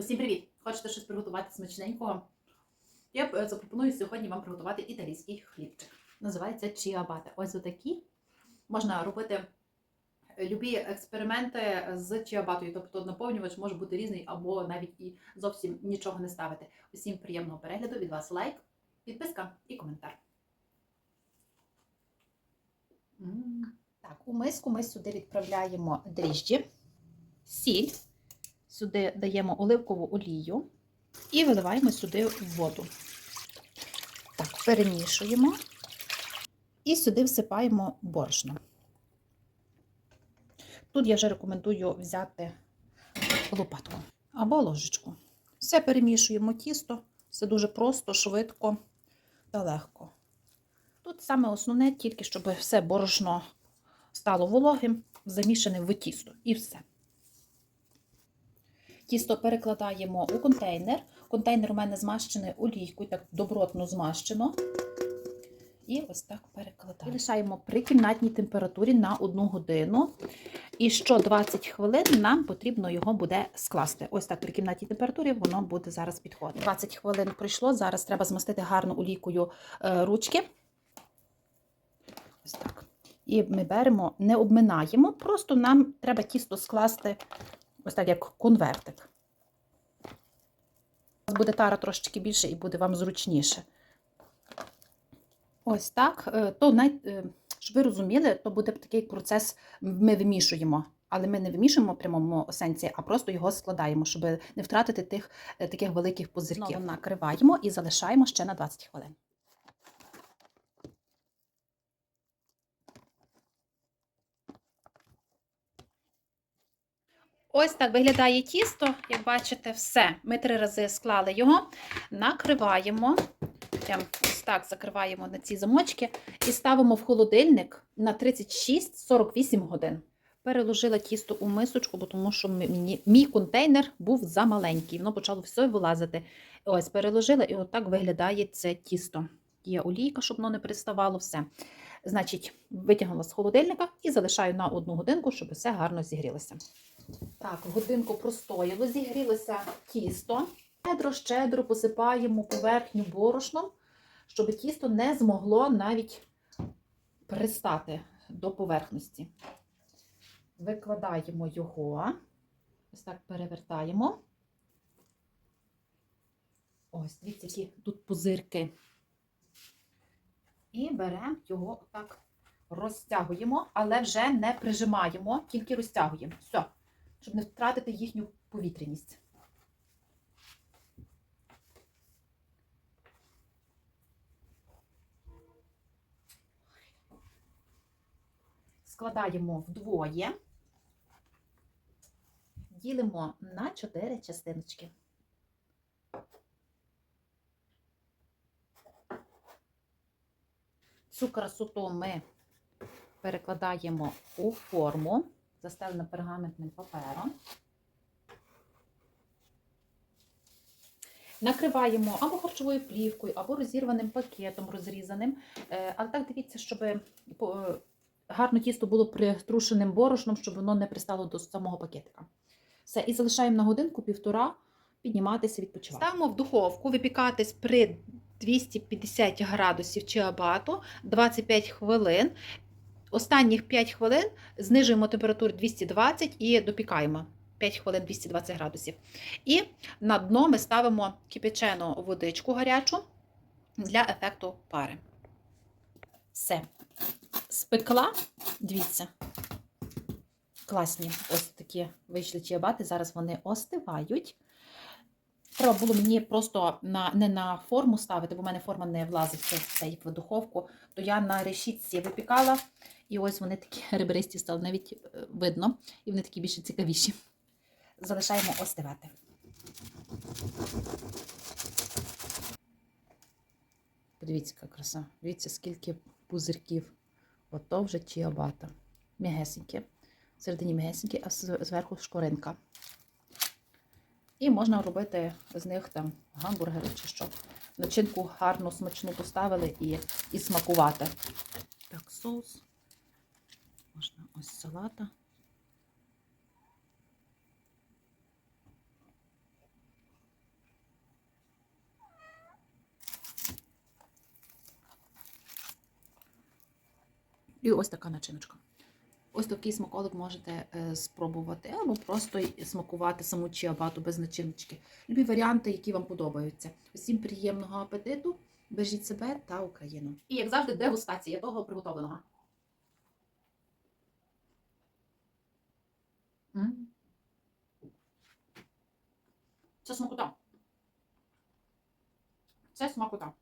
Усім привіт! Хочете щось приготувати смачненького? Я е, запропоную сьогодні вам приготувати італійський хлібчик. Називається чіабата. Ось отакі. Можна робити е, любі експерименти з чіабатою, тобто наповнювач може бути різний або навіть і зовсім нічого не ставити. Усім приємного перегляду від вас лайк, підписка і коментар. Так, у миску ми сюди відправляємо дріжджі, сіль, сюди даємо оливкову олію і виливаємо сюди воду. Так, перемішуємо і сюди всипаємо борошно. Тут я вже рекомендую взяти лопатку або ложечку. Все перемішуємо тісто, все дуже просто, швидко та легко. Тут саме основне, тільки щоб все борошно стало вологим, замішане в тісто. І все. Тісто перекладаємо у контейнер. Контейнер у мене змащений олійкою, так добротно змащено. І ось так перекладаємо. Лишаємо при кімнатній температурі на 1 годину. І що 20 хвилин нам потрібно його буде скласти. Ось так при кімнатній температурі воно буде зараз підходити. 20 хвилин пройшло. Зараз треба змастити гарно олійкою е, ручки. Ось так. І ми беремо, не обминаємо, просто нам треба тісто скласти ось так, як конвертик. У вас буде тара трошечки більше і буде вам зручніше. Ось так. Е, То, най- е, щоб ви розуміли, то буде такий процес, ми вимішуємо. Але ми не вимішуємо в прямому сенсі, а просто його складаємо, щоб не втратити тих е, таких великих пузирків. Знову накриваємо і залишаємо ще на 20 хвилин. Ось так виглядає тісто. Як бачите, все. Ми три рази склали його, накриваємо, ось так закриваємо на ці замочки і ставимо в холодильник на 36-48 годин. Переложила тісто у мисочку, бо тому що мені, мій контейнер був замаленький. Воно почало все вилазити. Ось, переложила, і отак виглядає це тісто. Є олійка, щоб воно не приставало, все. Значить, витягнула з холодильника і залишаю на одну годинку, щоб все гарно зігрілося. Так, годинку простояло, зігрілося тісто. Щедро, щедро посипаємо поверхню борошном, щоб тісто не змогло навіть пристати до поверхності. Викладаємо його, ось так перевертаємо. Ось, дивіться, які тут пузирки. І беремо його так розтягуємо, але вже не прижимаємо, тільки розтягуємо. Все, щоб не втратити їхню повітряність. Складаємо вдвоє, ділимо на 4 частиночки. Цю красоту ми перекладаємо у форму, застелену пергаментним папером. Накриваємо або харчовою плівкою, або розірваним пакетом розрізаним. Е, Але так дивіться, щоб е, гарно тісто було притрушеним борошном, щоб воно не пристало до самого пакетика. Все, і залишаємо на годинку-півтора підніматися, відпочивати. Ставимо в духовку, випікатись при 250 градусів чиабату 25 хвилин. Останніх 5 хвилин знижуємо температуру 220 і допікаємо 5 хвилин 220 градусів. І на дно ми ставимо кипячену водичку гарячу для ефекту пари. Все. Спекла, дивіться, класні ось такі вийшли чиабати. Зараз вони остивають. Треба було мені просто на, не на форму ставити, бо в мене форма не влазить в цей в духовку, то я на решітці випікала, і ось вони такі ребристі стали, навіть е, видно, і вони такі більше цікавіші. Залишаємо остивати. Подивіться, яка краса. Дивіться, скільки пузирків. Ото вже чиабата. М'ягесенькі. Всередині м'ягесенькі, а зверху шкоринка. І можна робити з них там гамбургери чи що. Начинку гарно смачну поставили і і смакувати. Так, соус. Можна ось салата. І ось така начиночка. Ось такий смаколик можете е, спробувати, або просто смакувати саму чиабату без начиночки. Любі варіанти, які вам подобаються. Всім приємного апетиту, бережіть себе та Україну. І як завжди, дегустація того приготовленого. Це смакота. Це смакота.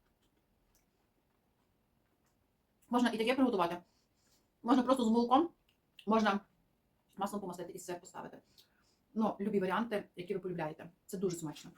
Можна і таке приготувати. Можна просто з молоком, можна маслом помастити і це поставити. Ну, любі варіанти, які ви полюбляєте. Це дуже смачно.